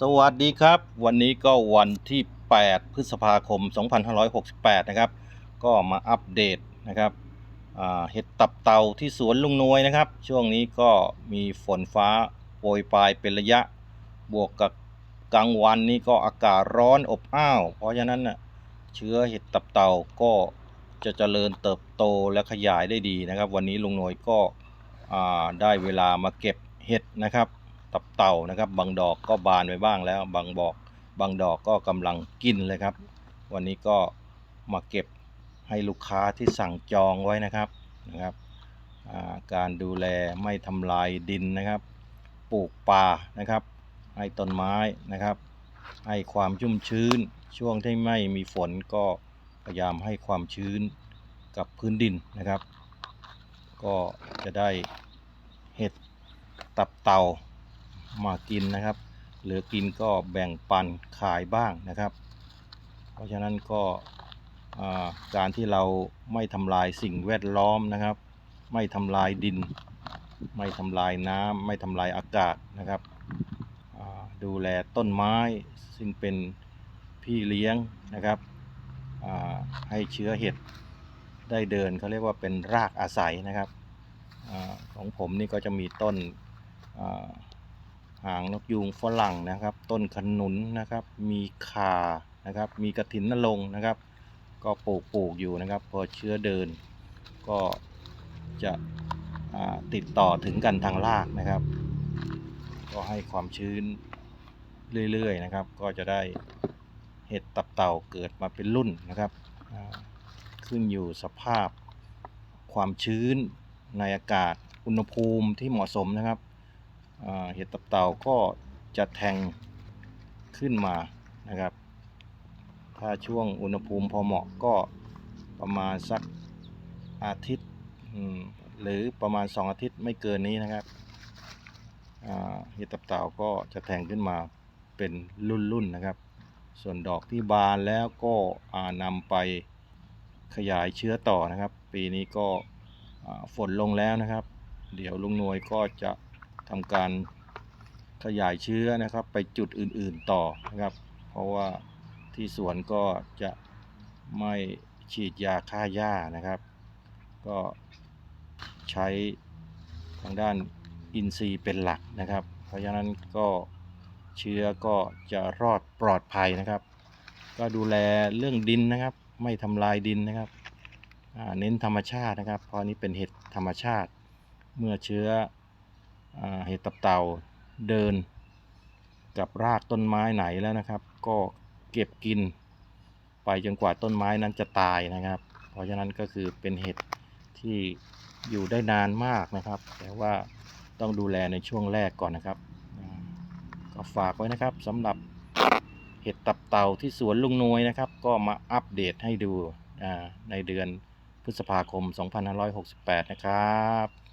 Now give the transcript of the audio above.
สวัสดีครับ วันนี้ก็วันที่ 8 พฤษภาคม 2568 นะครับ ก็มาอัปเดตนะครับเห็ดตับเต่าที่สวนลุงนวยนะครับ ช่วงนี้ก็มีฝนฟ้าโปรยปลายเป็นระยะ บวกกับกลางวันนี่ก็อากาศร้อนอบอ้าว เพราะฉะนั้นนะเชื้อเห็ดตับเต่าก็จะเจริญเติบโตและขยายได้ดีนะครับ วันนี้ลุงนวยก็ได้เวลามาเก็บเห็ดนะครับ ตับเต่านะครับ บางดอกก็บานไปบ้างแล้ว บางบอกบางดอกก็กำลังกินเลยครับ วันนี้ก็มาเก็บให้ลูกค้าที่สั่งจองไว้นะครับนะครับาการดูแลไม่ทำลายดินนะครับ ปลูกป่านะครับ ให้ต้นไม้นะครับ ให้ความชุ่มชื้น ช่วงที่ไม่มีฝนก็พยายามให้ความชื้นกับพื้นดินนะครับ ก็จะได้เห็ดตับเต่า มากินนะครับ เหลือกินก็แบ่งปันขายบ้างนะครับ เพราะฉะนั้นก็การที่เราไม่ทำลายสิ่งแวดล้อมนะครับ ไม่ทำลายดิน ไม่ทำลายน้ำไม่ทำลายอากาศนะครับ ดูแลต้นไม้ซึ่งเป็นพี่เลี้ยงนะครับให้เชื้อเห็ดได้เดินเขาเรียกว่าเป็นรากอาศัยนะครับอของผมนี่ก็จะมีต้น หางนกยูงฝรั่งนะครับ ต้นขนุนนะครับ มีข่านะครับ มีกระถินนรงนะครับ ก็ปลูกปลูกอยู่นะครับ พอเชื้อเดิน ก็จะติดต่อถึงกันทางรากนะครับ ก็ให้ความชื้นเรื่อยๆนะครับ ก็จะได้เห็ดตับเต่าเกิดมาเป็นรุ่นนะครับ ขึ้นอยู่สภาพความชื้นในอากาศอุณหภูมิที่เหมาะสมนะครับ เห็ดตับเต่าก็จะแทงขึ้นมานะครับ ถ้าช่วงอุณหภูมิพอเหมาะก็ประมาณสักอาทิตย์หรือประมาณ 2 อาทิตย์ไม่เกินนี้นะครับเห็ดตับเต่าก็จะแทงขึ้นมาเป็นรุ่นๆนะครับ ส่วนดอกที่บานแล้วก็นำไปขยายเชื้อต่อนะครับ ปีนี้ก็ฝนลงแล้วนะครับ เดี๋ยวลุงนวยก็จะ ทำการขยายเชื้อนะครับ ไปจุดอื่นๆต่อนะครับ เพราะว่าที่สวนก็จะไม่ฉีดยาฆ่าหญ้านะครับ ก็ใช้ทางด้านอินทรีย์เป็นหลักนะครับ เพราะฉะนั้นก็เชื้อก็จะรอดปลอดภัยนะครับ ก็ดูแลเรื่องดินนะครับ ไม่ทำลายดินนะครับเน้นธรรมชาตินะครับ เพราะนี้เป็นเห็ดธรรมชาติ เมื่อเชื้อ เห็ดตับเต่าเดิน กับรากต้นไม้ไหนแล้วนะครับ ก็เก็บกิน ไปจนกว่าต้นไม้นั้นจะตายนะครับ เพราะฉะนั้นก็คือเป็นเห็ดที่อยู่ได้นานมากนะครับ แต่ว่าต้องดูแลในช่วงแรกก่อนนะครับ ก็ฝากไว้นะครับสำหรับเห็ดตับเต่าที่สวนลุงนวยนะครับ ก็มาอัปเดตให้ดูในเดือนพฤษภาคม 2568 นะครับ